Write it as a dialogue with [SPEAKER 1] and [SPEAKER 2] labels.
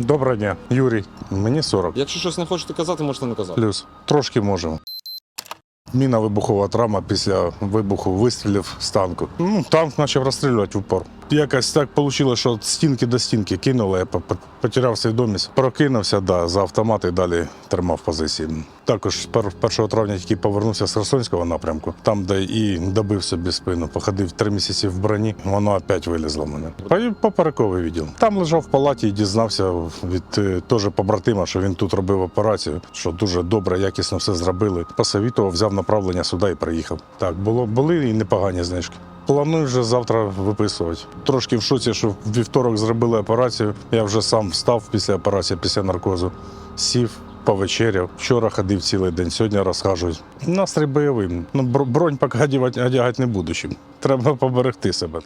[SPEAKER 1] Доброго дня, Юрій. Мені 40.
[SPEAKER 2] Якщо щось не хочете казати, можете не казати.
[SPEAKER 1] Плюс. Трошки можемо. Міна вибухова травма після вибуху вистрілів з танку. Ну, танк почав розстрілювати в упор. Якось так вийшло, що від стінки до стінки кинули, я по- по- свідомість. Прокинувся, да, за автомат і далі тримав позиції. Також пер- 1 травня тільки повернувся з Херсонського напрямку, там, де і добив собі спину. Походив три місяці в броні, воно опять вилізло в мене. По- Поперековий відділ. Там лежав в палаті і дізнався від е, теж побратима, що він тут робив операцію, що дуже добре, якісно все зробили. Посовітував, взяв направлення сюди і приїхав. Так, було, були і непогані знижки. Планую вже завтра виписувати. Трошки в шоці, що в вівторок зробили операцію. Я вже сам встав після операції, після наркозу. Сів, повечеряв. Вчора ходив цілий день, сьогодні розхажуюсь. Настрій бойовий. Ну, бро- бронь поки одягати не буду. Треба поберегти себе.